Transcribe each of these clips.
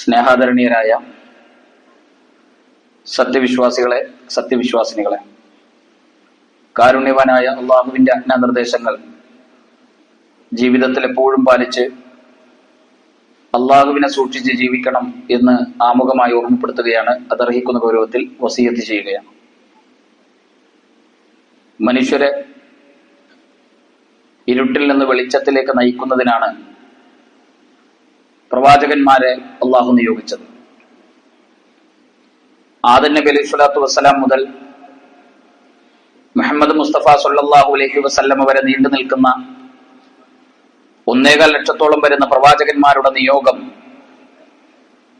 സ്നേഹാദരണീയരായ സത്യവിശ്വാസികളെ സത്യവിശ്വാസിനികളെ. കാരുണ്യവാനായ അള്ളാഹുവിന്റെ അജ്ഞാനിർദ്ദേശങ്ങൾ ജീവിതത്തിൽ എപ്പോഴും പാലിച്ച് അള്ളാഹുവിനെ സൂക്ഷിച്ച് ജീവിക്കണം എന്ന് ആമുഖമായി ഓർമ്മപ്പെടുത്തുകയാണ് അതർഹിക്കുന്ന ഗൗരവത്തിൽ വസീയത്ത് ചെയ്യുകയാണ്. മനുഷ്യരെ ഇരുട്ടിൽ നിന്ന് വെളിച്ചത്തിലേക്ക് നയിക്കുന്നതിനാണ് പ്രവാചകന്മാരെ അള്ളാഹു നിയോഗിച്ചത്. ആദൻ നബി അലൈഹി സ്വലാത്തു വസ്സലാം മുതൽ മുഹമ്മദ് മുസ്തഫ സല്ലാഹു അലൈഹി വസ്ല്ലം വരെ നീണ്ടു നിൽക്കുന്ന ഒന്നേകാൽ ലക്ഷത്തോളം വരുന്ന പ്രവാചകന്മാരുടെ നിയോഗം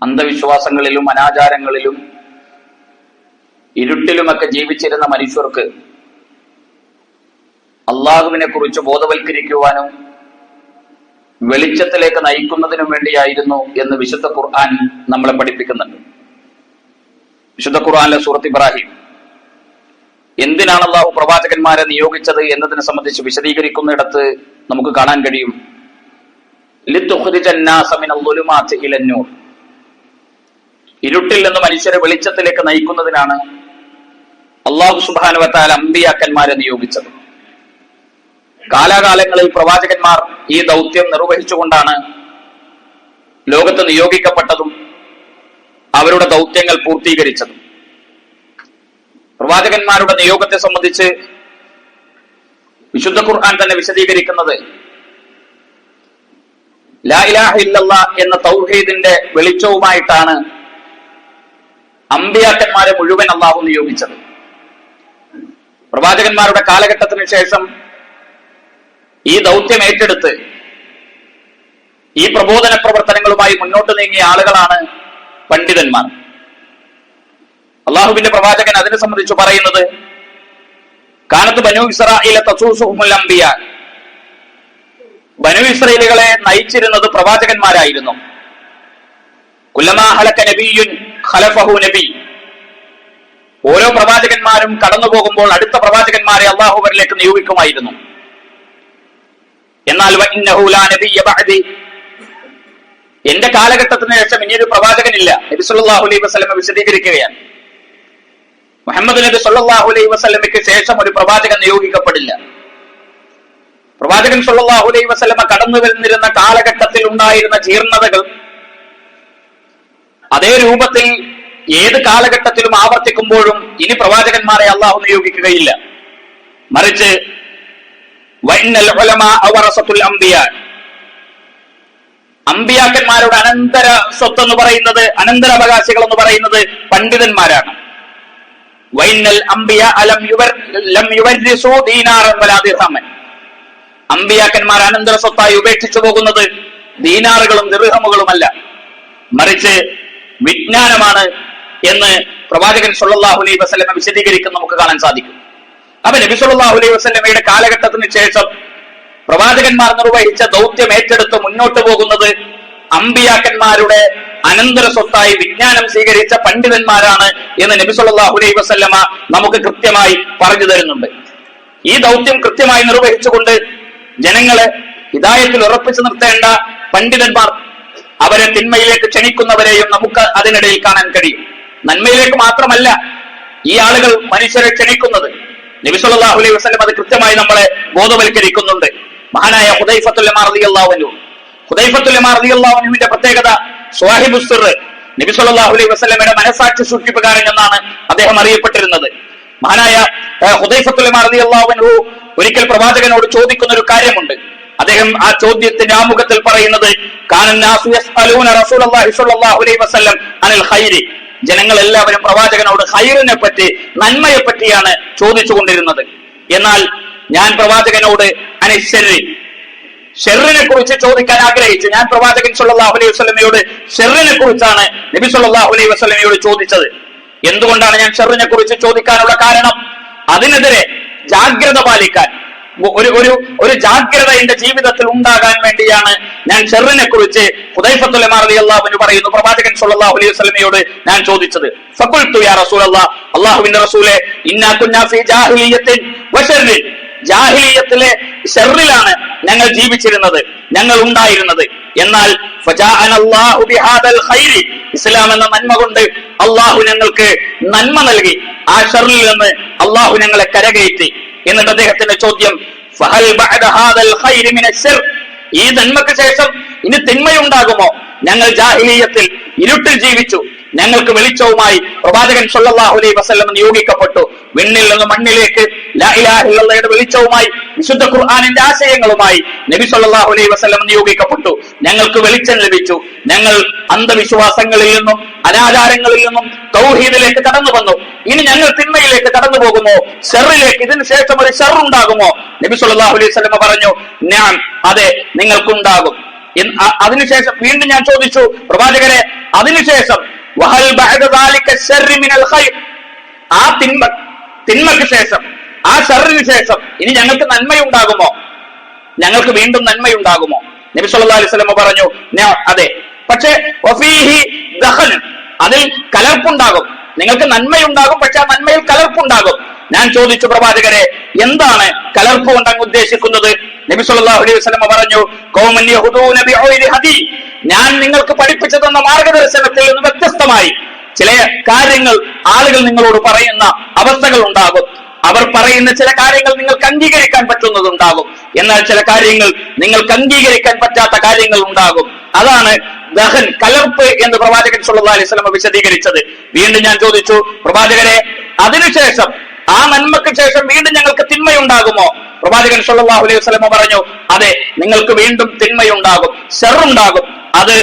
അന്ധവിശ്വാസങ്ങളിലും അനാചാരങ്ങളിലും ഇരുട്ടിലുമൊക്കെ ജീവിച്ചിരുന്ന മനുഷ്യർക്ക് അള്ളാഹുവിനെ കുറിച്ച് ബോധവൽക്കരിക്കുവാനും വെളിച്ചത്തിലേക്ക് നയിക്കുന്നതിനും വേണ്ടിയായിരുന്നു എന്ന് വിശുദ്ധ ഖുർആൻ നമ്മളെ പഠിപ്പിക്കുന്നുണ്ട്. വിശുദ്ധ ഖുർആാനിലെ സൂറത്ത് ഇബ്രാഹിം. എന്തിനാണ് അള്ളാഹു പ്രവാചകന്മാരെ നിയോഗിച്ചത് എന്നതിനെ സംബന്ധിച്ച് വിശദീകരിക്കുന്നിടത്ത് നമുക്ക് കാണാൻ കഴിയും. ഇരുട്ടിൽ നിന്ന് മനുഷ്യരെ വെളിച്ചത്തിലേക്ക് നയിക്കുന്നതിനാണ് അള്ളാഹു സുബാനുവത്താൽ അമ്പിയാക്കന്മാരെ നിയോഗിച്ചത്. കാലാകാലങ്ങളിൽ പ്രവാചകന്മാർ ഈ ദൗത്യം നിർവഹിച്ചുകൊണ്ടാണ് ലോകത്ത് നിയോഗിക്കപ്പെട്ടതും അവരുടെ ദൗത്യങ്ങൾ പൂർത്തീകരിച്ചതും. പ്രവാചകന്മാരുടെ നിയോഗത്തെ സംബന്ധിച്ച് വിശുദ്ധ ഖുർആൻ തന്നെ വിശദീകരിക്കുന്നത് ലാ ഇലാഹ എന്ന തൗഹീദിന്റെ വെളിച്ചവുമായിട്ടാണ് അമ്പിയാക്കന്മാരെ മുഴുവൻ അള്ളാഹു നിയോഗിച്ചത്. പ്രവാചകന്മാരുടെ കാലഘട്ടത്തിന് ശേഷം ഈ ദൗത്യം ഏറ്റെടുത്ത് ഈ പ്രബോധന പ്രവർത്തനങ്ങളുമായി മുന്നോട്ട് നീങ്ങിയ ആളുകളാണ് പണ്ഡിതന്മാർ. അള്ളാഹുവിന്റെ പ്രവാചകൻ അതിനെ സംബന്ധിച്ച് പറയുന്നത് കാലത്ത് ബനു ഇസ്രായിലെ തസൂസുഹുൽ ബനു ഇസ്രയേലുകളെ നയിച്ചിരുന്നത് പ്രവാചകന്മാരായിരുന്നു. കുല്ലമാഹലക്ക നബിയുൻ ഖലഫഹു നബി. ഓരോ പ്രവാചകന്മാരും കടന്നു പോകുമ്പോൾ അടുത്ത പ്രവാചകന്മാരെ അള്ളാഹുവരിലേക്ക് നിയോഗിക്കുമായിരുന്നു. എന്നാൽ എന്റെ കാലഘട്ടത്തിന് ശേഷം ഇനിയൊരു പ്രവാചകനില്ല. നബി സല്ലല്ലാഹു അലൈഹി വസ്ലമ വിശദീകരിക്കുകയാണ്. മുഹമ്മദ് നബി സല്ലല്ലാഹു അലൈഹി വസല്ലമയ്ക്ക് ശേഷം ഒരു പ്രവാചകൻ നിയോഗിക്കപ്പെടില്ല. പ്രവാചകൻ സല്ലല്ലാഹു അലൈഹി വസല്ലമ കടന്നു വരുന്നിരുന്ന കാലഘട്ടത്തിൽ ഉണ്ടായിരുന്ന ജീർണതകൾ അതേ രൂപത്തിൽ ഏത് കാലഘട്ടത്തിലും ആവർത്തിക്കുമ്പോഴും ഇനി പ്രവാചകന്മാരെ അള്ളാഹു നിയോഗിക്കുകയില്ല. മറിച്ച് വൈനൽ ഉലമാ അവറസത്തുൽ അംബിയാ അമ്പിയാക്കന്മാരുടെ അനന്തര സ്വത്ത് എന്ന് പറയുന്നത് അനന്തരാവകാശികൾ എന്ന് പറയുന്നത് പണ്ഡിതന്മാരാണ്. വൈനൽ അമ്പിയ അലം യുവർ ലം അമ്പിയാക്കന്മാർ അനന്തര സ്വത്തായി ഉപേക്ഷിച്ചു പോകുന്നത് ദീനാറുകളും ദിർഹമുകളുമല്ല. മറിച്ച് വിജ്ഞാനമാണ് എന്ന് പ്രവാചകൻ സല്ലല്ലാഹു അലൈഹി വസല്ലമ വിശദീകരിക്കുന്ന നമുക്ക് കാണാൻ സാധിക്കും. അപ്പൊ സല്ലല്ലാഹു അലൈഹി വസല്ലമയുടെ കാലഘട്ടത്തിന് ശേഷം പ്രവാചകന്മാർ നിർവഹിച്ച ദൗത്യം ഏറ്റെടുത്ത് മുന്നോട്ട് പോകുന്നത് അമ്പിയാക്കന്മാരുടെ അനന്തര സ്വത്തായി വിജ്ഞാനം സ്വീകരിച്ച പണ്ഡിതന്മാരാണ് എന്ന് സല്ലല്ലാഹു അലൈഹി വസല്ലമ നമുക്ക് കൃത്യമായി പറഞ്ഞു തരുന്നുണ്ട്. ഈ ദൗത്യം കൃത്യമായി നിർവഹിച്ചുകൊണ്ട് ജനങ്ങളെ ഹിദായത്തിൽ ഉറപ്പിച്ചു നിർത്തേണ്ട പണ്ഡിതന്മാർ അവരെ തിന്മയിലേക്ക് ക്ഷണിക്കുന്നവരെയും നമുക്ക് അതിനിടയിൽ കാണാൻ കഴിയും. നന്മയിലേക്ക് മാത്രമല്ല ഈ ആളുകൾ മനുഷ്യരെ ക്ഷണിക്കുന്നത്. നബി സല്ലല്ലാഹു അലൈഹി വസല്ലം അത് കൃത്യമായി നമ്മളെ ബോധവൽക്കരിക്കുന്നുണ്ട്. മഹാനായ ഹുദൈഫത്തുൽ റളിയല്ലാഹുവിന്റെ പ്രത്യേകത സ്വാഹിബു വസ്ലമയുടെ നബി സല്ലല്ലാഹു അലൈഹി വസല്ലമയുടെ മനസാക്ഷി സൂക്ഷിപ്പുകാരൻ എന്നാണ് അദ്ദേഹം അറിയപ്പെട്ടിരുന്നത്. മഹാനായ ഹുദൈഫത്തുൽ റളിയല്ലാഹു ഒരിക്കൽ പ്രവാചകനോട് ചോദിക്കുന്ന ഒരു കാര്യമുണ്ട്. അദ്ദേഹം ആ ചോദ്യത്തിന്റെ ആമുഖത്തിൽ പറയുന്നത് എല്ലാവരും പ്രവാചകനോട് ഹൈറിനെ പറ്റി നന്മയെ പറ്റിയാണ് ചോദിച്ചുകൊണ്ടിരുന്നത്. എന്നാൽ ഞാൻ പ്രവാചകനോട് അനിശ്ചരി ഷെറിനെ കുറിച്ച് ചോദിക്കാൻ ആഗ്രഹിച്ചു. ഞാൻ പ്രവാചകൻ സുല്ലാഹു അലൈഹി വസ്ലമയോട് ഷെറിനെ കുറിച്ചാണ് നബി സുല്ലാഹു അലൈഹി വസ്ലമയോട് ചോദിച്ചത്. എന്തുകൊണ്ടാണ് ഞാൻ ഷെറിനെ കുറിച്ച് ചോദിക്കാനുള്ള കാരണം? അതിനെതിരെ ജാഗ്രത പാലിക്കാൻ ഒരു ഒരു ഒരു ജാഗ്രത എന്റെ ജീവിതത്തിൽ ഉണ്ടാകാൻ വേണ്ടിയാണ് ഞാൻ ഷെറിനെ കുറിച്ച് അള്ളാഹുവിന് പറയുന്നു. പ്രവാചകൻ സുല്ലാഹു അലൈഹി വസല്ലമയോട് ഞാൻ ചോദിച്ചത് ഫഖുൽതു യാ റസൂലേ ജാഹിലിയത്തിലെ ഞങ്ങൾ ജീവിച്ചിരുന്നത് ഞങ്ങൾ ഉണ്ടായിരുന്നത്. എന്നാൽ ഇസ്ലാം എന്ന നന്മ കൊണ്ട് അള്ളാഹു ഞങ്ങൾക്ക് നന്മ നൽകി. ആ ഷെറിൽ നിന്ന് അള്ളാഹു ഞങ്ങളെ കരകയറ്റി. എന്നിട്ട് അദ്ദേഹത്തിന്റെ ചോദ്യം ഈ നന്മക്ക് ശേഷം ഇനി തിന്മയുണ്ടാകുമോ? ഞങ്ങൾ ജാഹിലീയത്തിൽ ഇരുട്ടിൽ ജീവിച്ചു. ഞങ്ങൾക്ക് വെളിച്ചവുമായി പ്രവാചകൻ സല്ലല്ലാഹു അലൈഹി വസല്ലം നിയോഗിക്കപ്പെട്ടു. വിണ്ണിൽ നിന്ന് മണ്ണിലേക്ക് വെളിച്ചവുമായി വിശുദ്ധ ഖുർആാനിന്റെ ആശയങ്ങളുമായി നബി സല്ലല്ലാഹു അലൈഹി വസല്ലം നിയോഗിക്കപ്പെട്ടു. ഞങ്ങൾക്ക് വെളിച്ചം ലഭിച്ചു. ഞങ്ങൾ അന്ധവിശ്വാസങ്ങളിൽ നിന്നും അനാചാരങ്ങളിൽ നിന്നും തൗഹീദിലേക്ക് കടന്നു വന്നു. ഇനി ഞങ്ങൾ തിന്മയിലേക്ക് കടന്നു പോകുമോ? ഷെറിലേക്ക് ഇതിന് ശേഷം ഒരു ഷെർ ഉണ്ടാകുമോ? നബി സല്ലാഹു അലൈഹി വസല്ലം പറഞ്ഞു ഞാൻ അതെ നിങ്ങൾക്കുണ്ടാകും. അതിനുശേഷം വീണ്ടും ഞാൻ ചോദിച്ചു പ്രവാചകരെ അതിനുശേഷം ആ തിന്മ തിന്മക്ക് ശേഷം ആ ഷറിന് ശേഷം ഇനി ഞങ്ങൾക്ക് നന്മയുണ്ടാകുമോ? ഞങ്ങൾക്ക് വീണ്ടും നന്മയുണ്ടാകുമോ? നബി സല്ലല്ലാഹു അലൈഹി വസല്ലം പറഞ്ഞു അതെ. പക്ഷേ അതിൽ കലർപ്പുണ്ടാകും. നിങ്ങൾക്ക് നന്മയുണ്ടാകും പക്ഷെ ആ നന്മയിൽ കലർപ്പുണ്ടാകും. ഞാൻ ചോദിച്ചു പ്രവാചകരെ എന്താണ് കലർപ്പ് കൊണ്ട് അങ്ങ് ഉദ്ദേശിക്കുന്നത്? നബി സല്ലല്ലാഹു അലൈഹി വസല്ലം പറഞ്ഞു "ഖൗമൻ യഹുദൂന ബിഉയ്രി ഹദി. ഞാൻ നിങ്ങൾക്ക് പഠിപ്പിച്ചു തന്ന മാർഗദർശനത്തിൽ നിന്ന് വ്യത്യസ്തമായി ചില കാര്യങ്ങൾ ആളുകൾ നിങ്ങളോട് പറയുന്ന അവസ്ഥകൾ ഉണ്ടാകും. അവർ പറയുന്ന ചില കാര്യങ്ങൾ നിങ്ങൾക്ക് അംഗീകരിക്കാൻ പറ്റുന്നതുണ്ടാകും എന്നാൽ ചില കാര്യങ്ങൾ നിങ്ങൾക്ക് അംഗീകരിക്കാൻ പറ്റാത്ത കാര്യങ്ങൾ ഉണ്ടാകും. അതാണ് ദഹൻ കലർപ്പ് എന്ന് പ്രവാചകൻ സല്ലല്ലാഹു അലൈഹി വസല്ലം വിശദീകരിച്ചത്. വീണ്ടും ഞാൻ ചോദിച്ചു പ്രവാചകരെ അതിനുശേഷം ആ നന്മക്ക് ശേഷം വീണ്ടും ഞങ്ങൾക്ക് തിന്മയുണ്ടാകുമോ? പ്രവാചകൻ സല്ലല്ലാഹു അലൈഹി വസല്ലം പറഞ്ഞു അതെ നിങ്ങൾക്ക് വീണ്ടും തിന്മയുണ്ടാകും ഷെറുണ്ടാകും. അത്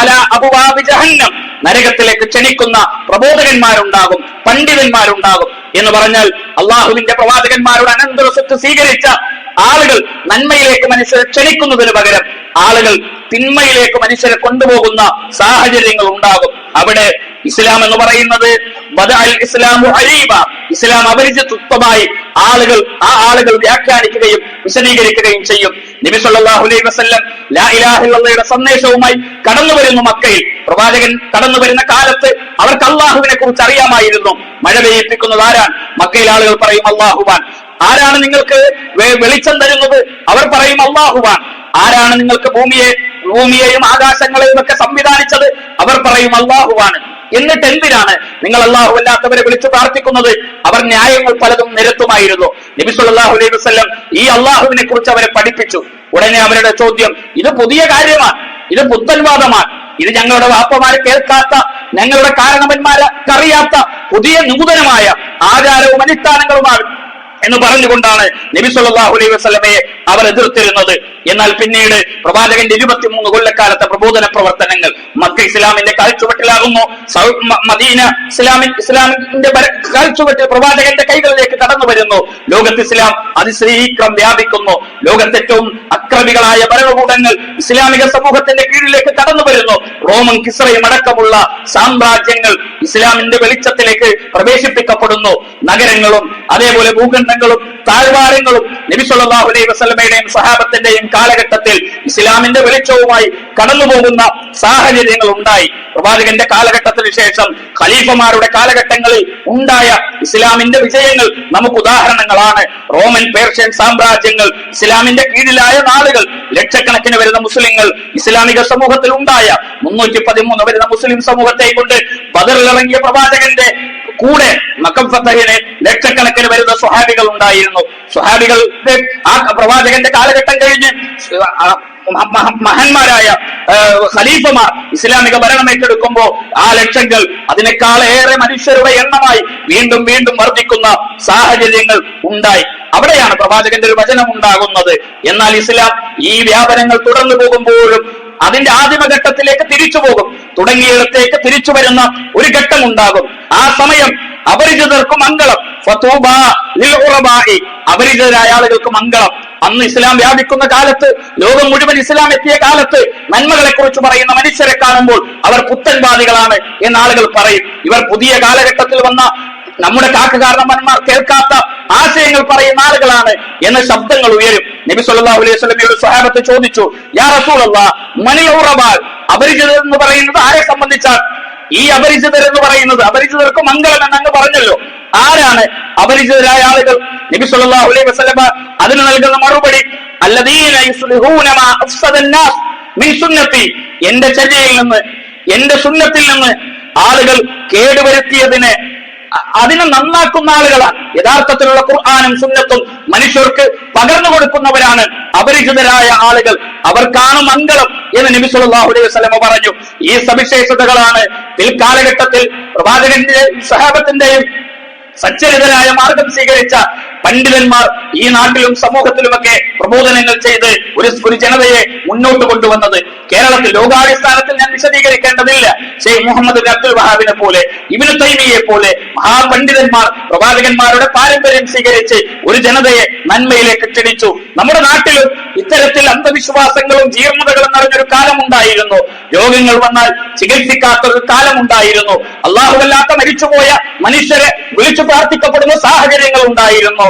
അലാ അബ്വാബി ജഹന്നം. നരകത്തിലേക്ക് ക്ഷണിക്കുന്ന പ്രബോധകന്മാരുണ്ടാകും പണ്ഡിതന്മാരുണ്ടാകും എന്ന് പറഞ്ഞാൽ അള്ളാഹുവിന്റെ പ്രവാചകന്മാരുടെ അനന്തര സ്വത്ത് സ്വീകരിച്ച ആളുകൾ നന്മയിലേക്ക് മനുഷ്യരെ ക്ഷണിക്കുന്നതിന് പകരം ആളുകൾ തിന്മയിലേക്ക് മനുഷ്യരെ കൊണ്ടുപോകുന്ന സാഹചര്യങ്ങൾ ഉണ്ടാകും. അവിടെ ഇസ്ലാം എന്ന് പറയുന്നത് ഇസ്ലാം അപരിചിതത്വമായി ആളുകൾ ആ ആളുകൾ വ്യാഖ്യാനിക്കുകയും വിശദീകരിക്കുകയും ചെയ്യും. നബി സല്ലല്ലാഹു അലൈഹി വസല്ലം ലാ സന്ദേശവുമായി കടന്നു വരുന്നു മക്കയിൽ. പ്രവാചകൻ കടന്നു വരുന്ന കാലത്ത് അവർക്ക് അള്ളാഹുവിനെ കുറിച്ച് അറിയാമായിരുന്നു. മഴ പെയ്യിപ്പിക്കുന്നത് ആരാണ്? മക്കയിൽ ആളുകൾ പറയും അള്ളാഹുവാൻ. ആരാണ് നിങ്ങൾക്ക് വെളിച്ചം തരുന്നത്? അവർ പറയും അള്ളാഹുവാൻ. ആരാണ് നിങ്ങൾക്ക് ഭൂമിയെ ഭൂമിയെയും ആകാശങ്ങളെയും ഒക്കെ സംവിധാനിച്ചത്? അവർ പറയും അള്ളാഹുവാണ് എന്നിട്ട് എന്തിനാണ് നിങ്ങൾ അള്ളാഹു അല്ലാത്തവരെ വിളിച്ചു പ്രാർത്ഥിക്കുന്നത്? അവർ ന്യായങ്ങൾ പലതും നിരത്തുമായിരുന്നു. നബി സല്ലല്ലാഹു അലൈഹി വസല്ലം ഈ അള്ളാഹുവിനെ കുറിച്ച് അവരെ പഠിപ്പിച്ചു. ഉടനെ അവരുടെ ചോദ്യം ഇത് പുതിയ കാര്യമാണ്. ഇത് പുത്തൻവാദമാണ്. ഇത് ഞങ്ങളുടെ വാപ്പമാരെ കേൾക്കാത്ത ഞങ്ങളുടെ കാരണവന്മാരെ അറിയാത്ത പുതിയ നൂതനമായ ആചാരവും അനുഷ്ഠാനങ്ങളുമാണ് എന്ന് പറഞ്ഞുകൊണ്ടാണ് നബി സല്ലല്ലാഹു അലൈഹി വസല്ലമയെ അവർ എതിർത്തിരുന്നത്. എന്നാൽ പിന്നീട് പ്രവാചകന്റെ ഇരുപത്തിമൂന്ന് കൊല്ലക്കാലത്തെ പ്രബോധന പ്രവർത്തനങ്ങൾ മക്ക ഇസ്ലാമിന്റെ കാഴ്ചവെട്ടിലാകുന്നു മദീന ഇസ്ലാമിൻ ഇസ്ലാമിന്റെ കാഴ്ചവെട്ടിൽ പ്രവാചകന്റെ കൈകളിലേക്ക് കടന്നു വരുന്നു. ലോകത്ത് ഇസ്ലാം അതിശീഘ്രം വ്യാപിക്കുന്നു. ലോകത്തെ ഏറ്റവും അക്രമികളായ ഭരണകൂടങ്ങൾ ഇസ്ലാമിക സമൂഹത്തിന്റെ കീഴിലേക്ക് കടന്നു വരുന്നു. റോമൻ കിസ്രയും അടക്കമുള്ള സാമ്രാജ്യങ്ങൾ ഇസ്ലാമിന്റെ വെളിച്ചത്തിലേക്ക് പ്രവേശിപ്പിക്കപ്പെടുന്നു. നഗരങ്ങളും അതേപോലെ ഭൂഖണ്ഡങ്ങളും താഴ്വാരങ്ങളും നബി സല്ലല്ലാഹു അലൈഹി വസല്ലമയുടെയും സഹാബത്തിന്റെയും കാലഘട്ടത്തിൽ ഇസ്ലാമിന്റെ വെളിച്ചവുമായി കടന്നു പോകുന്ന സാഹചര്യങ്ങൾ ഉണ്ടായി. പ്രവാചകന്റെ കാലഘട്ടത്തിന് ശേഷം ഖലീഫമാരുടെ കാലഘട്ടങ്ങളിൽ ഉണ്ടായ ഇസ്ലാമിന്റെ വിജയങ്ങൾ നമുക്ക് ഉദാഹരണങ്ങളാണ്. റോമൻ പേർഷ്യൻ സാമ്രാജ്യങ്ങൾ ഇസ്ലാമിന്റെ കീഴിലായ നാളുകൾ ലക്ഷക്കണക്കിന് വരുന്ന മുസ്ലിങ്ങൾ ഇസ്ലാമിക സമൂഹത്തിൽ ഉണ്ടായ മുന്നൂറ്റി പതിമൂന്ന് വരുന്ന മുസ്ലിം സമൂഹത്തെ കൊണ്ട് ബദറിലിറങ്ങിയ പ്രവാചകന്റെ കൂടെ മക്കം ലക്ഷക്കണക്കിന് വരുന്ന സ്വഹാബികൾ ഉണ്ടായിരുന്നു. സ്വഹാബികൾ ആ പ്രവാചകന്റെ കാലഘട്ടം കഴിഞ്ഞ് മഹാന്മാരായ ഖലീഫമാർ ഇസ്ലാമിക ഭരണം ഏറ്റെടുക്കുമ്പോൾ ആ ലക്ഷങ്ങൾ അതിനേക്കാളേറെ മനുഷ്യരുടെ എണ്ണമായി വീണ്ടും വീണ്ടും വർദ്ധിക്കുന്ന സാഹചര്യങ്ങൾ ഉണ്ടായി. അവിടെയാണ് പ്രവാചകന്റെ ഒരു വചനം ഉണ്ടാകുന്നത്. എന്നാൽ ഇസ്ലാം ഈ വ്യാപനങ്ങൾ തുടർന്നു പോകുമ്പോഴും അതിന്റെ ആദിമഘട്ടത്തിലേക്ക് തിരിച്ചു പോകും. തുടങ്ങിയിടത്തേക്ക് തിരിച്ചു വരുന്ന ഒരു ഘട്ടം ഉണ്ടാകും. ആ സമയം അപരിചിതർക്ക് മംഗളം. അപരിചിതരായ ആളുകൾക്ക് മംഗളം. അന്ന് ഇസ്ലാം വ്യാപിക്കുന്ന കാലത്ത് ലോകം മുഴുവൻ ഇസ്ലാം എത്തിയ കാലത്ത് നന്മകളെ കുറിച്ച് പറയുന്ന മനുഷ്യരെ കാണുമ്പോൾ അവർ പുത്തൻവാദികളാണ് എന്ന് ആളുകൾ പറയും. ഇവർ പുതിയ കാലഘട്ടത്തിൽ വന്ന നമ്മുടെ കാക്കുകാരണന്മാർ കേൾക്കാത്ത ആശയങ്ങൾ പറയുന്ന ആളുകളാണ് എന്ന ശബ്ദങ്ങൾ ഉയരും. നബി സല്ലല്ലാഹു അലൈഹി സ്വലമിയുടെ സ്വഹാബത്ത് ചോദിച്ചു യാ റസൂലല്ലാ മനിൽ ഉറബാൽ അപരിചിതർ എന്ന് പറയുന്നത് ആരെ സംബന്ധിച്ചാണ്? ഈ അപരിചിതർ എന്ന് പറയുന്നത് അപരിചിതർക്ക് മംഗളം എന്ന് അങ്ങ് പറഞ്ഞല്ലോ. ആരാണ് അപരിചിതരായ ആളുകൾ? നബി സല്ലല്ലാഹു അലൈഹി വസല്ലമ അതിന് നൽകുന്ന മറുപടി എന്റെ ചര്യയിൽ നിന്ന് എന്റെ സുന്നത്തിൽ നിന്ന് ആളുകൾ കേടുവരുത്തിയതിനെ അതിനെ നന്നാക്കുന്ന ആളുകളാണ്. യഥാർത്ഥത്തിലുള്ള ഖുർആനും സുന്നത്തും മനുഷ്യർക്ക് പകർന്നു കൊടുക്കുന്നവരാണ് അപരിചിതരായ ആളുകൾ. അവർക്കാണ് മംഗളം എന്ന് നബി സല്ലല്ലാഹു അലൈഹി പറഞ്ഞു. ഈ സവിശേഷതകളാണ് പിൽക്കാലഘട്ടത്തിൽ പ്രവാചകന്റെ സഹാബത്തിന്റെയും സച്ചരിതരായ മാർഗം സ്വീകരിച്ച പണ്ഡിതന്മാർ ഈ നാട്ടിലും സമൂഹത്തിലുമൊക്കെ പ്രബോധനങ്ങൾ ചെയ്ത് ഒരു ഒരു ജനതയെ മുന്നോട്ട് കൊണ്ടുവന്നത്. കേരളത്തിൽ ലോകാടിസ്ഥാനത്തിൽ ഞാൻ വിശദീകരിക്കേണ്ടതില്ല. ഷെയ്ഖ് മുഹമ്മദ് അബ്ദുൽ വഹാബിനെ പോലെ ഇബിനു തൈമിയെ പോലെ മഹാപണ്ഡിതന്മാർ പ്രവാചകന്മാരുടെ പാരമ്പര്യം സ്വീകരിച്ച് ഒരു ജനതയെ നന്മയിലേക്ക് ക്ഷണിച്ചു. നമ്മുടെ നാട്ടിലും ഇത്തരത്തിൽ അന്ധവിശ്വാസങ്ങളും ജീർണതകളും നിറഞ്ഞൊരു കാലമുണ്ടായിരുന്നു. രോഗങ്ങൾ വന്നാൽ ചികിത്സിക്കാത്ത ഒരു കാലമുണ്ടായിരുന്നു. അള്ളാഹുവല്ലാത്ത മരിച്ചുപോയ മനുഷ്യരെ വിളിച്ചു പ്രാർത്ഥിക്കപ്പെടുന്ന സാഹചര്യങ്ങൾ ഉണ്ടായിരുന്നു.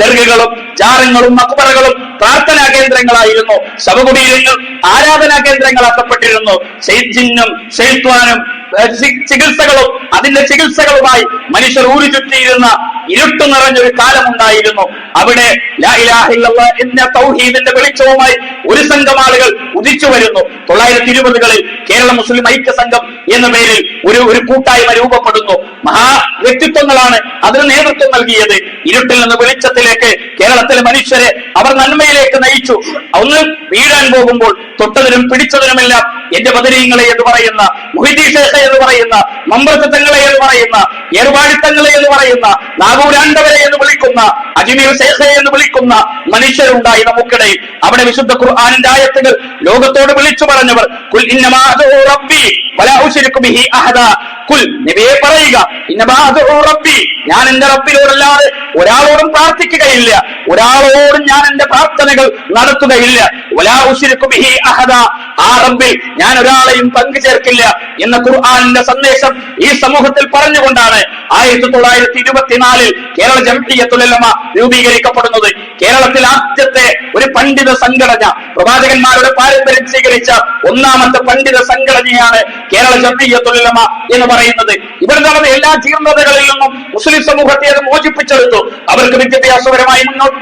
ദർഗകളും ജാറങ്ങളും മക്ബറകളും പ്രാർത്ഥനാ കേന്ദ്രങ്ങളായിരുന്നു. ശവകുടീരങ്ങൾ ആരാധനാ കേന്ദ്രങ്ങളാക്കപ്പെട്ടിരുന്നു ഷെയ്ജിനും ഷെയ്ത്വാനും ചികിത്സകളും അതിന്റെ ചികിത്സകളുമായി മനുഷ്യർ ഊരു ചുറ്റിയിരുന്ന ഇരുട്ട് നിറഞ്ഞൊരു കാലമുണ്ടായിരുന്നു. അവിടെ എന്ന തൗഹീദിന്റെ വെളിച്ചവുമായി ഒരു സംഘം ആളുകൾ ഉദിച്ചു വരുന്നു. തൊള്ളായിരത്തി ഇരുപതുകളിൽ കേരള മുസ്ലിം ഐക്യ സംഘം എന്ന പേരിൽ ഒരു ഒരു കൂട്ടായ്മ രൂപപ്പെടുന്നു. മഹാ വ്യക്തിത്വങ്ങളാണ് അതിന് നേതൃത്വം നൽകിയത്. ഇരുട്ടിൽ നിന്ന് വെളിച്ചത്തിലേക്ക് കേരളത്തിലെ മനുഷ്യരെ അവർ നന്മയിലേക്ക് നയിച്ചു. ഒന്ന് വീഴാൻ പോകുമ്പോൾ തൊട്ടതിനും പിടിച്ചതിനുമെല്ലാം എന്റെ ബദരീങ്ങളെ എന്ന് പറയുന്ന മുഹിദീഷേഷ എന്ന് പറയുന്ന മമ്പ്രത്തങ്ങളെ എന്ന് പറയുന്ന ഏർവാഴിത്തങ്ങളെ എന്ന് പറയുന്ന നാഗൂരാണ്ടവരെ എന്ന് വിളിക്കുന്ന അജ്മീർ ശേഷയെ എന്ന് വിളിക്കുന്ന മനുഷ്യരുണ്ടായി നമുക്കിടയിൽ. അവിടെ വിശുദ്ധ ഖുർആാനിന്റെ ആയത്തുകൾ ലോകത്തോട് വിളിച്ചു പറഞ്ഞവർ കുൽ റബ്ബി ബിഹി അഹദ. കുൽ പറയുക റബ്ബി. ഞാൻ എന്റെ റബ്ബിനോടല്ലാതെ ഒരാളോടും പ്രാർത്ഥിക്കുകയില്ല. ഒരാളോടും ഞാൻ എന്റെ പ്രാർത്ഥനകൾ നടത്തുകയില്ല. ഞാൻ ഒരാളെയും പങ്കു ചേർക്കില്ല എന്ന ഖുർആാനിന്റെ സന്ദേശം ഈ സമൂഹത്തിൽ പറഞ്ഞുകൊണ്ടാണ് ആയിരത്തി തൊള്ളായിരത്തി ഇരുപത്തിനാലിൽ കേരള ജംഇയ്യത്തുലമ രൂപീകരിക്കപ്പെടുന്നത്. കേരളത്തിൽ ആദ്യത്തെ ഒരു പണ്ഡിത സംഘടന പ്രവാചകന്മാരുടെ പാരമ്പര്യം സ്വീകരിച്ച ഒന്നാമത്തെ പണ്ഡിത സംഘടനയാണ് കേരള ജംഇയ്യത്തുലമ എന്ന് പറയുന്നത്. ഇവർ നടന്ന എല്ലാ ജീർണതകളിൽ നിന്നും മുസ്ലിം സമൂഹത്തെ അത് മോചിപ്പിച്ചെടുത്തു. അവർക്ക് വിദ്യാഭ്യാസപരമായി മുന്നോട്ട്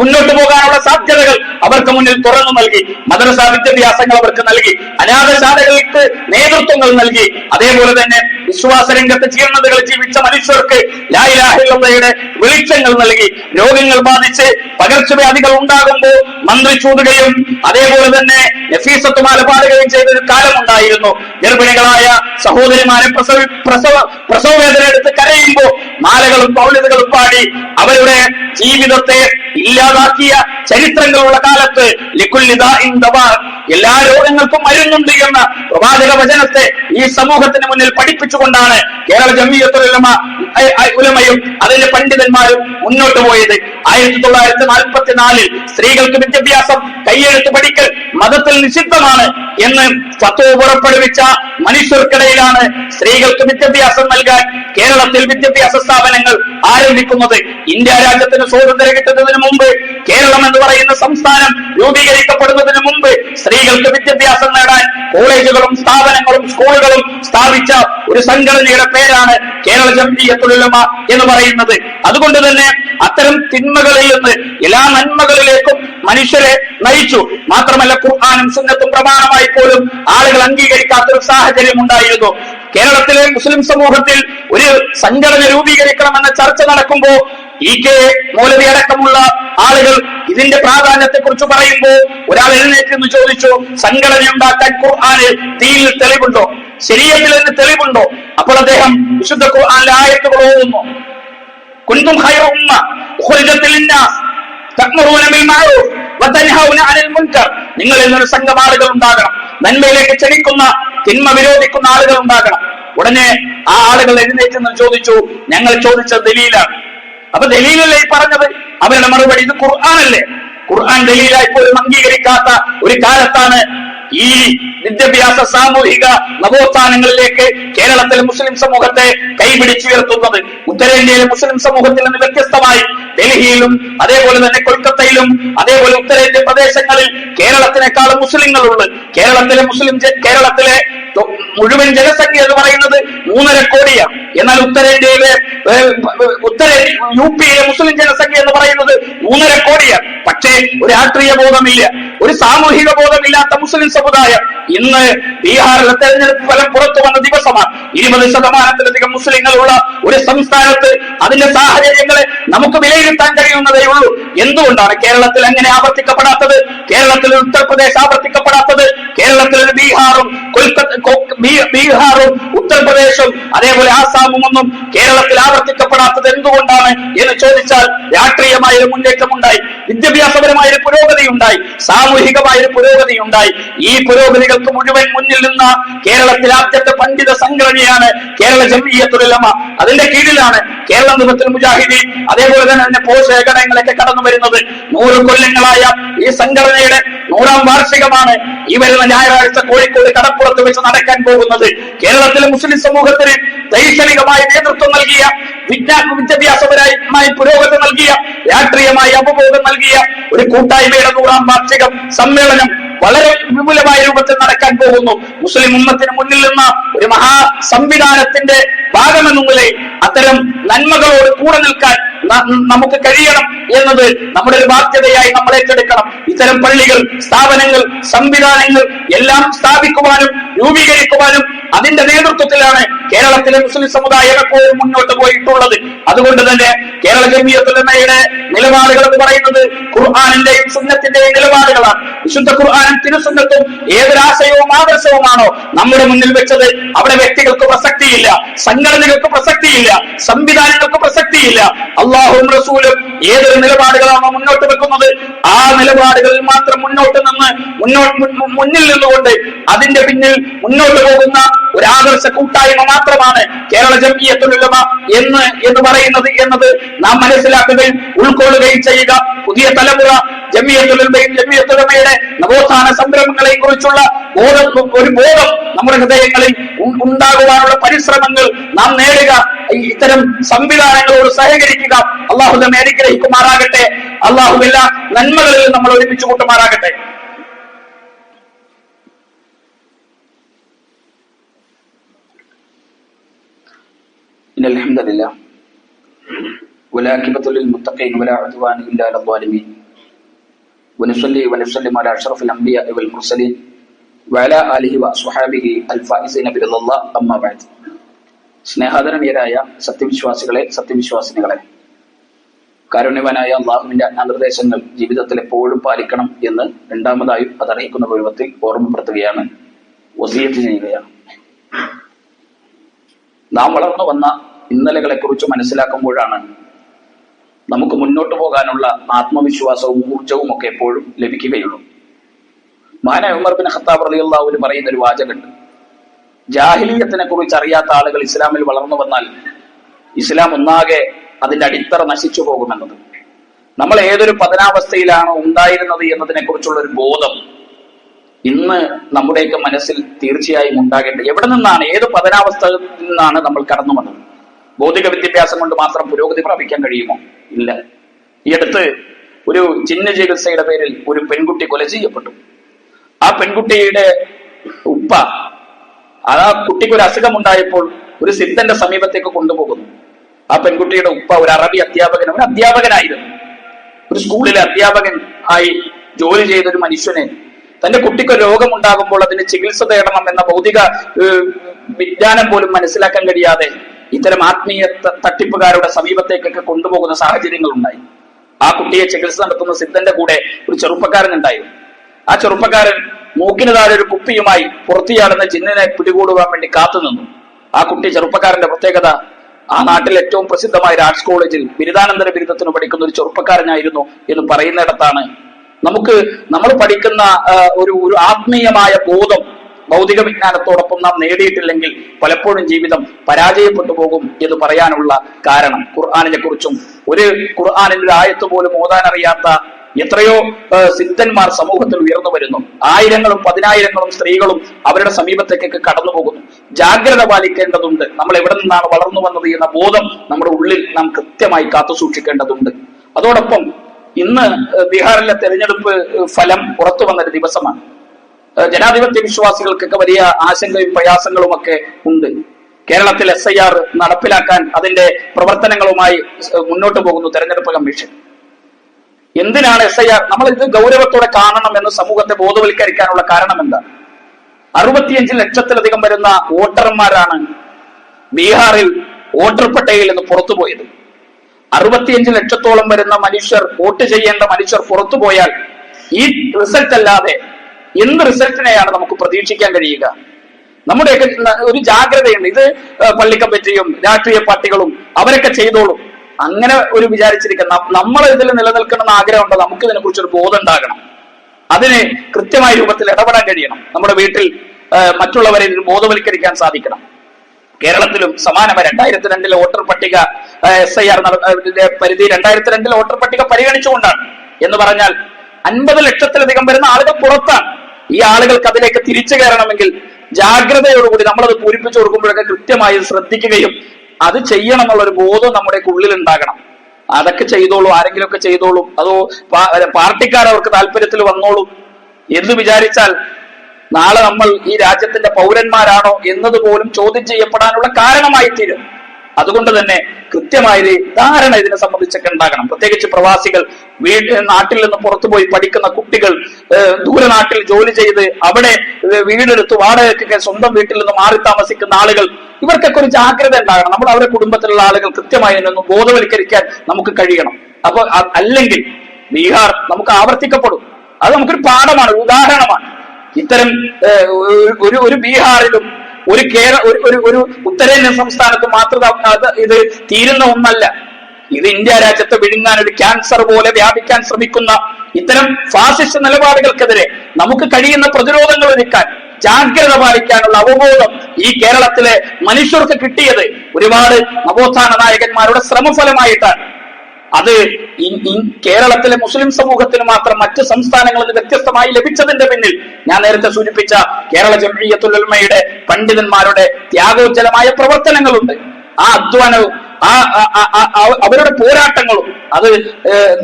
മുന്നോട്ട് പോകാനുള്ള സാധ്യതകൾ അവർക്ക് മുന്നിൽ തുറന്നു നൽകി. മദ്രസ വിദ്യാഭ്യാസങ്ങൾ അവർക്ക് നൽകി. അനാഥശാലകൾക്ക് നേതൃത്വങ്ങൾ നൽകി. അതേപോലെ തന്നെ വിശ്വാസ രംഗത്ത് ജീർണതകൾ ജീവിച്ച മനുഷ്യർക്ക് ലായിലാഹിലയുടെ വെളിച്ചങ്ങൾ നൽകി. രോഗങ്ങൾ ബാധിച്ച് പകർച്ചവ്യാധികൾ ഉണ്ടാകുമ്പോൾ മന്ത്രി ചൂടുകയും അതേപോലെ തന്നെ നഫീസത്തുമാല പാടുകയും ചെയ്ത ഒരു കാലമുണ്ടായിരുന്നു. ഗർഭിണികളായ സഹോദരിമാരെ പ്രസവ പ്രസവ പ്രസവവേദന എടുത്ത് കരയുമ്പോൾ മാലകളും പൗളിതകളും പാടി അവരുടെ ജീവിതത്തെ ഇല്ലാതാക്കിയ ചരിത്രങ്ങളുള്ള കാലത്ത് എല്ലാ രോഗങ്ങൾക്കും മരുന്നുണ്ട് എന്ന പ്രവാചക വചനത്തെ ഈ സമൂഹത്തിന് മുന്നിൽ പഠിപ്പിച്ചുകൊണ്ടാണ് കേരള ജമീയത്തുലമ ഉലമയും അതിന്റെ പണ്ഡിതന്മാരും മുന്നോട്ട് പോയത്. ആയിരത്തി തൊള്ളായിരത്തി നാൽപ്പത്തിനാലിൽ സ്ത്രീകൾക്ക് വിദ്യാഭ്യാസം കൈയെഴുത്ത് പഠിക്കൽ മതത്തിൽ നിഷിദ്ധമാണ് എന്ന് ഫത്വ പുറപ്പെടുവിച്ച മനുഷ്യർക്കിടയിലാണ് സ്ത്രീകൾക്ക് വിദ്യാഭ്യാസം നൽകാൻ കേരളത്തിൽ വിദ്യാഭ്യാസ സ്ഥാപനങ്ങൾ ആരംഭിക്കുന്നത്. ഇന്ത്യ രാജ്യത്തിന് സ്വാതന്ത്ര്യം കിട്ടുന്നതിന് മുമ്പ് കേരളം എന്ന് പറയുന്ന സംസ്ഥാനം രൂപീകരിക്കപ്പെടുന്നതിന് മുമ്പ് സ്ത്രീകൾക്ക് വിദ്യാഭ്യാസം നേടാൻ കോളേജുകളും സ്ഥാപനങ്ങളും സ്കൂളുകളും സ്ഥാപിച്ച ഒരു സംഘടനയുടെ പേരാണ് കേരള ജംഇയ്യത്തുലമ എന്ന് പറയുന്നത്. അതുകൊണ്ട് തന്നെ അത്തരം തിന്മകളിൽ നിന്ന് എല്ലാ നന്മകളിലേക്കും മനുഷ്യരെ നയിച്ചു. മാത്രമല്ല ഖുർആാനും സുന്നത്തും പ്രമാണമായി പോലും ആളുകൾ അംഗീകരിക്കാത്ത ഒരു സാഹചര്യം ഉണ്ടായിരുന്നു. കേരളത്തിലെ മുസ്ലിം സമൂഹത്തിൽ ഒരു സംഘടന രൂപീകരിക്കണമെന്ന ചർച്ച നടക്കുമ്പോ ഇ കെ മൗലവി അടക്കമുള്ള ആളുകൾ ഇതിന്റെ പ്രാധാന്യത്തെ കുറിച്ച് പറയുമ്പോൾ ഒരാൾ എഴുന്നേറ്റ് എന്ന് ചോദിച്ചു സംഘടന ഉണ്ടാക്കാൻ ഖുർആാനിൽ തീയിൽ തെളിവുണ്ടോ? ശരീരത്തിൽ നിന്ന് തെളിവുണ്ടോ? അപ്പോൾ അദ്ദേഹം വിശുദ്ധ ഖുർആാനിലെ ആയത്തുകൾ ഓതുന്നു. കുന്തും ഖൈറ ഉമ്മ ഉഖ്രിജത്തിൽ ലിന്നാസ് തഅ്മുറൂന ബിൽ മഅറൂഫ് വതൻഹൗന അനിൽ മുൻകർ. നിങ്ങൾ എന്നൊരു സംഘം ആളുകൾ ഉണ്ടാകണം. നന്മയിലേക്ക് ക്ഷണിക്കുന്ന തിന്മ വിരോധിക്കുന്ന ആളുകൾ ഉണ്ടാകണം. ഉടനെ ആ ആളുകൾ എഴുന്നേറ്റ് ചോദിച്ചു ഞങ്ങൾ ചോദിച്ച ദലീലാണ്. അപ്പൊ ദലീലല്ലേ ഈ പറഞ്ഞത്? അവരുടെ മറുപടി ഇത് ഖുർആാനല്ലേ? ഖുർആൻ ദലീലായി പോലും അംഗീകരിക്കാത്ത ഒരു കാലത്താണ് ഈ വിദ്യാഭ്യാസ സാമൂഹിക നവോത്ഥാനങ്ങളിലേക്ക് കേരളത്തിലെ മുസ്ലിം സമൂഹത്തെ കൈപിടിച്ചുയർത്തുന്നത്. ഉത്തരേന്ത്യയിലെ മുസ്ലിം സമൂഹത്തിൽ നിന്ന് വ്യത്യസ്തമായി ഡൽഹിയിലും അതേപോലെ തന്നെ കൊൽക്കത്തയിലും അതേപോലെ ഉത്തരേന്ത്യൻ പ്രദേശങ്ങളിൽ കേരളത്തിനേക്കാളും മുസ്ലിങ്ങളുണ്ട്. കേരളത്തിലെ മുസ്ലിം കേരളത്തിലെ മുഴുവൻ ജനസംഖ്യ എന്ന് പറയുന്നത് മൂന്നര കോടിയാണ്. എന്നാൽ ഉത്തരേന്ത്യയിലെ ഉത്തര യു പിയിലെ മുസ്ലിം ജനസംഖ്യ എന്ന് പറയുന്നത് മൂന്നര കോടിയാണ്. പക്ഷേ ഒരു രാഷ്ട്രീയ ബോധമില്ല. ഒരു സാമൂഹിക ബോധമില്ലാത്ത മുസ്ലിം സമുദായം ഇന്ന് ബീഹാറിലെ തെരഞ്ഞെടുപ്പ് ഫലം പുറത്തു വന്ന ദിവസമാണ്. ഇരുപത് ശതമാനത്തിലധികം മുസ്ലിങ്ങളുള്ള ഒരു സംസ്ഥാനത്ത് അതിന്റെ സാഹചര്യങ്ങളെ നമുക്ക് വിലയിരുത്താൻ കഴിയുന്നതേ ഉള്ളൂ. എന്തുകൊണ്ടാണ് കേരളത്തിൽ അങ്ങനെ ആവർത്തിക്കപ്പെടാത്തത്? കേരളത്തിൽ ഉത്തർപ്രദേശ് ആവർത്തിക്കപ്പെടാത്തത്? കേരളത്തിൽ ബീഹാറും കൊൽക്കത്ത ബീഹാറും ഉത്തർപ്രദേശും അതേപോലെ ആസാമും ഒന്നും കേരളത്തിൽ ആവർത്തിക്കപ്പെടാത്തത് എന്തുകൊണ്ടാണ് എന്ന് ചോദിച്ചാൽ രാഷ്ട്രീയമായ ഒരു മുന്നേറ്റം ഉണ്ടായി വിദ്യാഭ്യാസപരമായ ഒരു പുരോഗതി ഉണ്ടായി സാമൂഹികമായ ഒരു പുരോഗതി ഉണ്ടായി ഈ പുരോഗതികൾക്ക് മുഴുവൻ മുന്നിൽ നിന്ന കേരളത്തിലെ ആദ്യത്തെ പണ്ഡിത സംഘടനയാണ് കേരള ജംഇയ്യത്തുലമ അതിന്റെ കീഴിലാണ് കേരള നിമത്തിൽ മുജാഹിദീൻ. അതേപോലെ തന്നെ അതിന്റെ പോഷകഘടകങ്ങളൊക്കെ കടന്നു വരുന്നത് നൂറ് കൊല്ലങ്ങളായ ഈ സംഘടനയുടെ നൂറാം വാർഷികമാണ് ഈ വരുന്ന ഞായറാഴ്ച കോഴിക്കോട് കടപ്പുറത്ത് വെച്ച് നടക്കാൻ പോകുന്നത്. കേരളത്തിലെ മുസ്ലിം സമൂഹത്തിന് ദൈക്ഷണികമായ നേതൃത്വം നൽകിയ വിജ്ഞാന വിദ്യാഭ്യാസപരമായി പുരോഗതി നൽകിയ രാഷ്ട്രീയമായി അവബോധം നൽകിയ ഒരു കൂട്ടായ്മയുടെ നൂറാം വാർഷികം സമ്മേളനം വളരെ വിപുലമായ രൂപത്തിൽ നടക്കാൻ പോകുന്നു. മുസ്ലിം ഉമ്മത്തിന് മുന്നിൽ നിന്ന ഒരു മഹാ സംവിധാനത്തിന്റെ ഭാഗമെന്ന നിലയിൽ അത്തരം നന്മകളോട് കൂടെ നിൽക്കാൻ നമുക്ക് കഴിയണം എന്നത് നമ്മുടെ ഒരു ബാധ്യതയായി നമ്മൾ ഏറ്റെടുക്കണം. ഇത്തരം പള്ളികൾ സ്ഥാപനങ്ങൾ സംവിധാനങ്ങൾ എല്ലാം സ്ഥാപിക്കുവാനും രൂപീകരിക്കുവാനും അതിന്റെ നേതൃത്വത്തിലാണ് കേരളത്തിലെ മുസ്ലിം സമുദായം എപ്പോഴും മുന്നോട്ട് പോയിട്ടുള്ളത്. അതുകൊണ്ട് തന്നെ കേരള ജമിയത്തുലമയുടെ നിലപാടുകൾ എന്ന് പറയുന്നത് ഖുർആാനിന്റെയും സുന്നത്തിന്റെയും നിലപാടുകളാണ്. വിശുദ്ധ ഖുർആാനും തിരുസുന്നത്തും ഏതൊരാശയവും ആദർശവുമാണോ നമ്മുടെ മുന്നിൽ വെച്ചത്? അവിടെ വ്യക്തികൾക്ക് പ്രസക്തിയില്ല സംഘടനകൾക്ക് പ്രസക്തിയില്ല സംവിധാനങ്ങൾക്ക് പ്രസക്തിയില്ല. അള്ളാഹുവും റസൂലും ഏതൊരു നിലപാടുകളാണോ മുന്നോട്ട് വെക്കുന്നത്? ആ നിലപാടുകളിൽ മാത്രം മുന്നോട്ട് നിന്ന് മുന്നോട്ട് മുന്നിൽ നിന്നുകൊണ്ട് അതിന്റെ പിന്നിൽ മുന്നോട്ട് പോകുന്ന ഒരു ആദർശ കൂട്ടായ്മ മാത്രമാണ് കേരള ജംഇയ്യത്തുലമ എന്ന് എന്ന് പറയുന്നത് എന്നത് നാം മനസ്സിലാക്കുകയും ഉൾക്കൊള്ളുകയും ചെയ്യുക പുതിയ തലമുറ ജമിയത്തുലമയും ജമിയത്തുലമയുടെ നവോത്ഥാന സംരംഭങ്ങളെയും കുറിച്ചുള്ള ബോധം ഒരു ബോധം നമ്മുടെ ഹൃദയങ്ങളിൽ ഉ- ഉണ്ടാകുവാനുള്ള പരിശ്രമങ്ങൾ നാം നേടുക ഈ ഇത്തരം സംവിധാനങ്ങളോട് സഹകരിക്കുക അള്ളാഹു നമ്മെ അനുഗ്രഹിക്കുമാറാകട്ടെ അള്ളാഹു എല്ലാ നന്മകളിൽ നമ്മൾ ഒരുമിച്ച് കൂട്ടുമാറാകട്ടെ إن الحمد لله والعاقبة للمتقين ولا عدوان إلا على الظالمين ونصلي ونسلم على أشرف الأنبياء والمرسلين وعلى آله وأصحابه الفائزين برضا الله أما بعد സ്നേഹാദരണീയരായ സത്യവിശ്വാസികളെ സത്യവിശ്വാസിനികളെ കാരുണ്യവാനായ അള്ളാഹുവിന്റെ അജ്ഞാനിർദ്ദേശങ്ങൾ ജീവിതത്തിൽ എപ്പോഴും പാലിക്കണം എന്ന് രണ്ടാമതായും അതറിയിക്കുന്ന രൂപത്തിൽ ഓർമ്മപ്പെടുത്തുകയാണ് വസീയത്ത് ചെയ്യുകയാണ് നാം വളർന്നു വന്ന ഇന്നലകളെ കുറിച്ച് മനസ്സിലാക്കുമ്പോഴാണ് നമുക്ക് മുന്നോട്ട് പോകാനുള്ള ആത്മവിശ്വാസവും ഊർജവും ഒക്കെ എപ്പോഴും ലഭിക്കുകയുള്ളൂ. മഹാനായ ഉമർ ബിൻ ഖത്താബ് റളിയല്ലാഹു പറയുന്ന ഒരു വാചകമുണ്ട്. ജാഹിലീയത്തിനെ കുറിച്ച് അറിയാത്ത ആളുകൾ ഇസ്ലാമിൽ വളർന്നു വന്നാൽ ഇസ്ലാം ഒന്നാകെ അതിന്റെ അടിത്തറ നശിച്ചു പോകുമെന്നത്. നമ്മൾ ഏതൊരു പതനാവസ്ഥയിലാണ് ഉണ്ടായിരുന്നത് എന്നതിനെ കുറിച്ചുള്ള ഒരു ബോധം ഇന്ന് നമ്മുടെയൊക്കെ മനസ്സിൽ തീർച്ചയായും ഉണ്ടാകേണ്ടത്. എവിടെ നിന്നാണ് ഏത് പതനാവസ്ഥയിൽ നിന്നാണ് നമ്മൾ കടന്നു വന്നത് ഭൗതിക വിദ്യാഭ്യാസം കൊണ്ട് മാത്രം പുരോഗതി പ്രാപിക്കാൻ കഴിയുമോ? ഇല്ല. ഈ അടുത്ത് ഒരു ചിഹ്ന ചികിത്സയുടെ പേരിൽ ഒരു പെൺകുട്ടി കൊല ചെയ്യപ്പെട്ടു. ആ പെൺകുട്ടിയുടെ ഉപ്പ ആ കുട്ടിക്ക് ഒരു അസുഖം ഉണ്ടായപ്പോൾ ഒരു സിദ്ധന്റെ സമീപത്തേക്ക് കൊണ്ടുപോകുന്നു. ആ പെൺകുട്ടിയുടെ ഉപ്പ ഒരു അറബി അധ്യാപകൻ ഒരു അധ്യാപകനായിരുന്നു. ഒരു സ്കൂളിലെ അധ്യാപകൻ ആയി ജോലി ചെയ്ത ഒരു മനുഷ്യനെ തന്റെ കുട്ടിക്ക് രോഗമുണ്ടാകുമ്പോൾ അതിന് ചികിത്സ തേടണം എന്ന ഭൗതിക വിജ്ഞാനം പോലും മനസ്സിലാക്കാൻ കഴിയാതെ ഇത്തരം ആത്മീയ തട്ടിപ്പുകാരുടെ സമീപത്തേക്കൊക്കെ കൊണ്ടുപോകുന്ന സാഹചര്യങ്ങൾ ഉണ്ടായി ആ കുട്ടിയെ ചികിത്സ നടത്തുന്ന സിദ്ധന്റെ കൂടെ ഒരു ചെറുപ്പക്കാരൻ ഉണ്ടായിരുന്നു ആ ചെറുപ്പക്കാരൻ മൂക്കിന് താഴെ ഒരു കുപ്പിയുമായി പുറത്തിയാടുന്ന ജിന്നിനെ പിടികൂടുവാൻ വേണ്ടി കാത്തുനിന്നു ആ കുട്ടി ചെറുപ്പക്കാരന്റെ പ്രത്യേകത ആ നാട്ടിൽ ഏറ്റവും പ്രസിദ്ധമായ രാജ് കോളേജിൽ ബിരുദാനന്തര ബിരുദത്തിന് പഠിക്കുന്ന ഒരു ചെറുപ്പക്കാരനായിരുന്നു എന്ന് പറയുന്നിടത്താണ് നമുക്ക് നമ്മൾ പഠിക്കുന്ന ഒരു ഒരു ആത്മീയമായ ബോധം ഭൗതിക വിജ്ഞാനത്തോടൊപ്പം നാം നേടിയിട്ടില്ലെങ്കിൽ പലപ്പോഴും ജീവിതം പരാജയപ്പെട്ടു പോകും എന്ന് പറയാനുള്ള കാരണം ഖുർആാനിനെ കുറിച്ചും ഒരു ഖുർആാനിന്റെ ഒരു ആയത്ത് പോലും ഓതാനറിയാത്ത എത്രയോ സിദ്ധന്മാർ സമൂഹത്തിൽ ഉയർന്നു വരുന്നു. ആയിരങ്ങളും പതിനായിരങ്ങളും സ്ത്രീകളും അവരുടെ സമീപത്തേക്കൊക്കെ കടന്നു പോകുന്നു. ജാഗ്രത പാലിക്കേണ്ടതുണ്ട്. നമ്മൾ എവിടെ നിന്നാണ് വളർന്നു വന്നത് എന്ന ബോധം നമ്മുടെ ഉള്ളിൽ നാം കൃത്യമായി കാത്തു സൂക്ഷിക്കേണ്ടതുണ്ട്. അതോടൊപ്പം ഇന്ന് ബീഹാറിലെ തെരഞ്ഞെടുപ്പ് ഫലം പുറത്തു വന്നൊരു ദിവസമാണ്. ജനാധിപത്യ വിശ്വാസികൾക്കൊക്കെ വലിയ ആശങ്കയും പ്രയാസങ്ങളും ഒക്കെ ഉണ്ട്. കേരളത്തിൽ എസ് ഐ ആർ നടപ്പിലാക്കാൻ അതിന്റെ പ്രവർത്തനങ്ങളുമായി മുന്നോട്ട് പോകുന്നു തെരഞ്ഞെടുപ്പ് കമ്മീഷൻ. എന്തിനാണ് എസ് ഐ ആർ നമ്മൾ ഇത് ഗൗരവത്തോടെ കാണണം എന്ന് സമൂഹത്തെ ബോധവൽക്കരിക്കാനുള്ള കാരണം എന്താ? അറുപത്തിയഞ്ച് ലക്ഷത്തിലധികം വരുന്ന വോട്ടർമാരാണ് ബീഹാറിൽ വോട്ടർ പട്ടികയിൽ നിന്ന് പുറത്തുപോയത് അറുപത്തിയഞ്ച് ലക്ഷത്തോളം വരുന്ന മനുഷ്യർ വോട്ട് ചെയ്യേണ്ട മനുഷ്യർ പുറത്തുപോയാൽ ഈ റിസൾട്ട് അല്ലാതെ എന്ത് റിസൾട്ടിനെയാണ് നമുക്ക് പ്രതീക്ഷിക്കാൻ കഴിയുക? നമ്മുടെയൊക്കെ ഒരു ജാഗ്രതയുണ്ട്. ഇത് പള്ളി പള്ളിക്കപ്പറ്റിയും രാഷ്ട്രീയ പാർട്ടികളും അവരൊക്കെ ചെയ്തോളും. അങ്ങനെ ഒരു വിചാരിച്ചിരിക്കുന്ന നമ്മൾ ഇതിൽ നിലനിൽക്കണമെന്ന് ആഗ്രഹമുണ്ട്? നമുക്ക് ഇതിനെ കുറിച്ച് ഒരു ബോധം ഉണ്ടാകണം അതിന് കൃത്യമായ രൂപത്തിൽ ഇടപെടാൻ കഴിയണം. നമ്മുടെ വീട്ടിൽ മറ്റുള്ളവരെ ഇതിന് ബോധവൽക്കരിക്കാൻ സാധിക്കണം. കേരളത്തിലും സമാനമായി രണ്ടായിരത്തി രണ്ടിലെ വോട്ടർ പട്ടിക എസ് ഐ ആർ പരിധി രണ്ടായിരത്തി രണ്ടിലെ വോട്ടർ പട്ടിക പരിഗണിച്ചുകൊണ്ടാണ്. എന്ന് പറഞ്ഞാൽ അൻപത് ലക്ഷത്തിലധികം വരുന്ന ആളുകൾ പുറത്താണ്. ഈ ആളുകൾക്ക് അതിലേക്ക് തിരിച്ചു കയറണമെങ്കിൽ ജാഗ്രതയോടുകൂടി നമ്മളത് പൂരിപ്പിച്ചു കൊടുക്കുമ്പോഴൊക്കെ കൃത്യമായി ശ്രദ്ധിക്കുകയും അത് ചെയ്യണം എന്നുള്ളൊരു ബോധം നമ്മുടെ ഉള്ളിൽ ഉണ്ടാകണം. അതൊക്കെ ചെയ്തോളൂ ആരെങ്കിലും ഒക്കെ ചെയ്തോളൂ. അതോ പാർട്ടിക്കാർ അവർക്ക് താല്പര്യത്തിൽ വന്നോളൂ. എന്ന് വിചാരിച്ചാൽ നാളെ നമ്മൾ ഈ രാജ്യത്തിന്റെ പൗരന്മാരാണോ എന്നത് പോലും ചോദ്യം ചെയ്യപ്പെടാനുള്ള കാരണമായി തീരും അതുകൊണ്ട് തന്നെ കൃത്യമായൊരു ധാരണ ഇതിനെ സംബന്ധിച്ചൊക്കെ ഉണ്ടാകണം. പ്രത്യേകിച്ച് പ്രവാസികൾ വീട് നാട്ടിൽ നിന്ന് പുറത്തുപോയി പഠിക്കുന്ന കുട്ടികൾ ദൂരെ നാട്ടിൽ ജോലി ചെയ്ത് അവിടെ വീടെടുത്ത് വാടകയ്ക്കൊക്കെ സ്വന്തം വീട്ടിൽ നിന്ന് മാറി താമസിക്കുന്ന ആളുകൾ ഇവർക്കൊക്കെ ഒരു ജാഗ്രത ഉണ്ടാകണം. നമ്മൾ അവരുടെ കുടുംബത്തിലുള്ള ആളുകൾ കൃത്യമായി ഇതിനൊന്ന് ബോധവൽക്കരിക്കാൻ നമുക്ക് കഴിയണം. അപ്പൊ അല്ലെങ്കിൽ ബീഹാർ നമുക്ക് ആവർത്തിക്കപ്പെടും. അത് നമുക്കൊരു പാഠമാണ് ഉദാഹരണമാണ്. ഇത്തരം ഒരു ഒരു ബീഹാറിലും ഒരു കേരള ഒരു ഒരു ഉത്തരേന്ത്യൻ സംസ്ഥാനത്ത് മാത്രം ഇത് തീരുന്ന ഒന്നല്ല. ഇത് ഇന്ത്യ രാജ്യത്ത് വിഴുങ്ങാൻ ഒരു ക്യാൻസർ പോലെ വ്യാപിക്കാൻ ശ്രമിക്കുന്ന ഇത്തരം ഫാസിസ്റ്റ് നിലപാടുകൾക്കെതിരെ നമുക്ക് കഴിയുന്ന പ്രതിരോധങ്ങൾ ഒരുക്കാൻ ജാഗ്രത പാലിക്കാനുള്ള അവബോധം ഈ കേരളത്തിലെ മനുഷ്യർക്ക് കിട്ടിയത് ഒരുപാട് നവോത്ഥാന നായകന്മാരുടെ ശ്രമഫലമായിട്ടാണ്. അത് കേരളത്തിലെ മുസ്ലിം സമൂഹത്തിന് മാത്രം മറ്റ് സംസ്ഥാനങ്ങളിൽ നിന്ന് വ്യത്യസ്തമായി ലഭിച്ചതിന്റെ പിന്നിൽ ഞാൻ നേരത്തെ സൂചിപ്പിച്ച കേരള ജംഇയ്യത്തുൽ ഉലമയുടെ പണ്ഡിതന്മാരുടെ ത്യാഗോജ്ജലമായ പ്രവർത്തനങ്ങളുണ്ട്. ആ അധ്വാനവും ആ അവരുടെ പോരാട്ടങ്ങളും അത്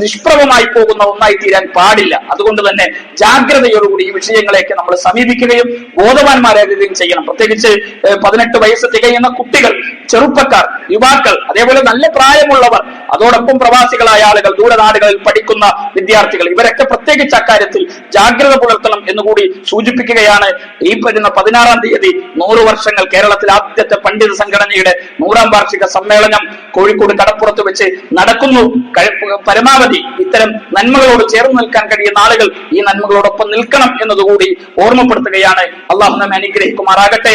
നിഷ്പ്രഭമായി പോകുന്ന ഒന്നായി തീരാൻ പാടില്ല. അതുകൊണ്ട് തന്നെ ജാഗ്രതയോടുകൂടി ഈ വിഷയങ്ങളെയൊക്കെ നമ്മൾ സമീപിക്കുകയും ബോധവാന്മാരാകുകയും ചെയ്യണം. പ്രത്യേകിച്ച് പതിനെട്ട് വയസ്സ് തികയുന്ന കുട്ടികൾ ചെറുപ്പക്കാർ യുവാക്കൾ അതേപോലെ നല്ല പ്രായമുള്ളവർ അതോടൊപ്പം പ്രവാസികളായ ആളുകൾ ദൂരനാടുകളിൽ പഠിക്കുന്ന വിദ്യാർത്ഥികൾ ഇവരൊക്കെ പ്രത്യേകിച്ച് അക്കാര്യത്തിൽ ജാഗ്രത പുലർത്തണം എന്നുകൂടി സൂചിപ്പിക്കുകയാണ് ഈ വരുന്ന പതിനാറാം തീയതി നൂറ് വർഷങ്ങൾ കേരളത്തിൽ ആദ്യത്തെ പണ്ഡിത സംഘടനയുടെ നൂറാം വാർഷിക സമ്മേളനം കോഴിക്കോട് കടപ്പുറത്ത് വെച്ച് നടക്കുന്നു. പരമാവധി ഇത്തരം നന്മകളോട് ചേർന്ന് നിൽക്കാൻ കഴിയുന്ന ആളുകൾ ഈ നന്മകളോടൊപ്പം നിൽക്കണം എന്നതുകൂടി ഓർമ്മപ്പെടുത്തുകയാണ്. അള്ളാഹു നമ്മെ അനുഗ്രഹിക്കുമാറാകട്ടെ.